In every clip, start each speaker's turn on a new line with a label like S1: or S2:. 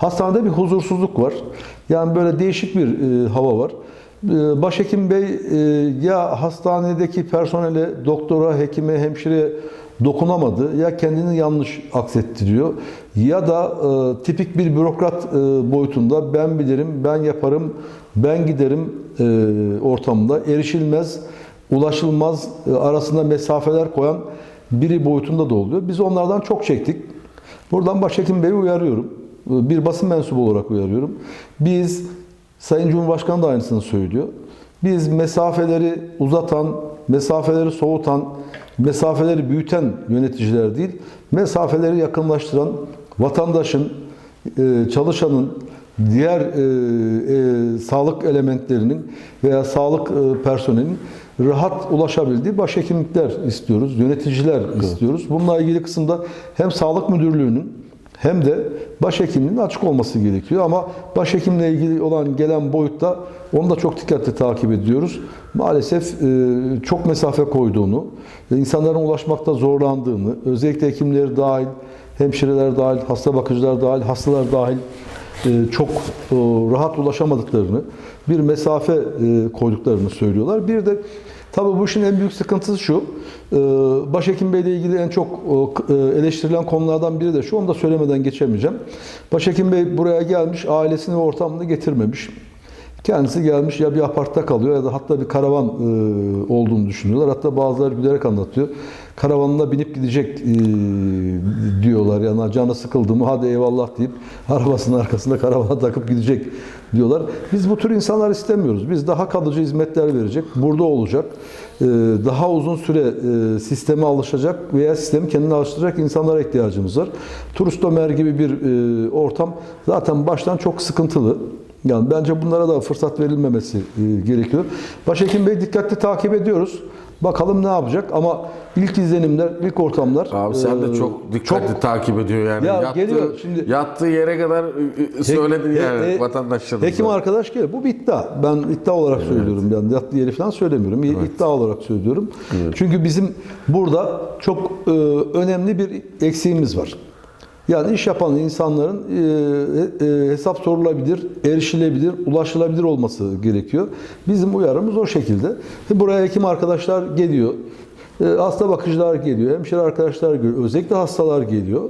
S1: Hastanede bir huzursuzluk var. Yani böyle değişik bir e, hava var. E, Başhekim Bey e, ya hastanedeki personele, doktora, hekime, hemşireye dokunamadı ya kendini yanlış aksettiriyor ya da e, tipik bir bürokrat e, boyutunda ben bilirim, ben yaparım, ben giderim e, ortamda erişilmez, ulaşılmaz e, arasında mesafeler koyan biri boyutunda da oluyor. Biz onlardan çok çektik. Buradan Başhekim Bey'i uyarıyorum. Bir basın mensubu olarak uyarıyorum. Biz, Sayın Cumhurbaşkanı da aynısını söylüyor. Biz mesafeleri uzatan, mesafeleri soğutan, mesafeleri büyüten yöneticiler değil, mesafeleri yakınlaştıran, vatandaşın, e, çalışanın, diğer e, e, sağlık elementlerinin veya sağlık e, personelinin rahat ulaşabildiği başhekimlikler istiyoruz, yöneticiler istiyoruz. Bununla ilgili kısımda hem sağlık müdürlüğünün hem de başhekimliğin açık olması gerekiyor. Ama başhekimle ilgili olan gelen boyutta onu da çok dikkatli takip ediyoruz. Maalesef e, çok mesafe koyduğunu, insanların ulaşmakta zorlandığını, özellikle hekimleri dahil, hemşireler dahil, hasta bakıcılar dahil, hastalar dahil e, çok e, rahat ulaşamadıklarını, bir mesafe koyduklarını söylüyorlar. Bir de tabii bu işin en büyük sıkıntısı şu, e, Başhekim Bey ile ilgili en çok e, eleştirilen konulardan biri de şu, onu da söylemeden geçemeyeceğim. Başhekim Bey buraya gelmiş, ailesini ve ortamını getirmemiş. Kendisi gelmiş ya bir apartta kalıyor ya da hatta bir karavan e, olduğunu düşünüyorlar. Hatta bazıları gülerek anlatıyor. Karavanına binip gidecek e, diyorlar. Yani canı sıkıldı mı hadi eyvallah deyip arabasının arkasında karavana takıp gidecek diyorlar. Biz bu tür insanlar istemiyoruz. Biz daha kalıcı hizmetler verecek, burada olacak. e, Daha uzun süre e, sisteme alışacak veya sistemi kendine alıştıracak insanlara ihtiyacımız var. Turist Ömer gibi bir e, ortam zaten baştan çok sıkıntılı. Yani bence bunlara da fırsat verilmemesi e, gerekiyor. Başhekim Bey dikkatli takip ediyoruz. Bakalım ne yapacak ama ilk izlenimler, ilk ortamlar.
S2: Abi sen de
S1: e,
S2: çok dikkatli takip ediyor yani.
S1: Ya
S2: yattığı,
S1: geliyor şimdi-
S2: yattığı yere kadar söyledin
S1: He-
S2: yani
S1: he-
S2: vatandaşlarımıza.
S1: Hekim arkadaş geliyor. Bu bir iddia. Ben iddia olarak söylüyorum. Yani yattığı yeri falan söylemiyorum. İddia olarak söylüyorum. Çünkü bizim burada çok e, önemli bir eksiğimiz var. Yani iş yapan insanların e, e, hesap sorulabilir, erişilebilir, ulaşılabilir olması gerekiyor. Bizim uyarımız o şekilde. Buraya hekim arkadaşlar geliyor. E, Hasta bakıcılar geliyor, hemşire arkadaşlar geliyor, özellikle hastalar geliyor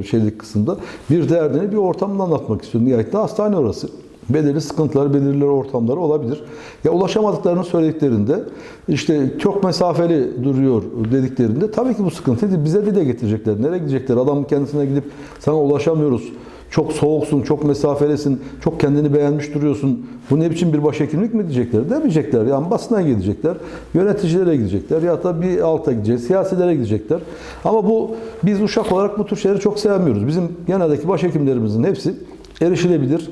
S1: e, şeylik kısımda. Bir derdini bir ortamda anlatmak istiyor. Nihayetinde hastane orası. Belirli sıkıntılar, belirli ortamları olabilir. Ya ulaşamadıklarını söylediklerinde, işte çok mesafeli duruyor dediklerinde tabii ki bu sıkıntıyı bize dile getirecekler. Nereye gidecekler? Adam kendisine gidip sana ulaşamıyoruz. Çok soğuksun, çok mesafelisin, çok kendini beğenmiş duruyorsun. Bu ne biçim bir başhekimlik mi diyecekler? Demeyecekler. Yani basına gidecekler, yöneticilere gidecekler ya da bir alta gidecek, siyasilere gidecekler. Ama bu biz uşak olarak bu tür şeyleri çok sevmiyoruz. Bizim geneldeki başhekimlerimizin hepsi erişilebilir,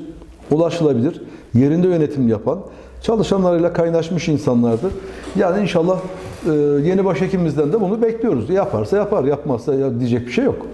S1: ulaşılabilir, yerinde yönetim yapan, çalışanlarıyla kaynaşmış insanlardır. Yani inşallah e, yeni başhekimimizden de bunu bekliyoruz. Yaparsa yapar, yapmazsa ya diyecek bir şey yok.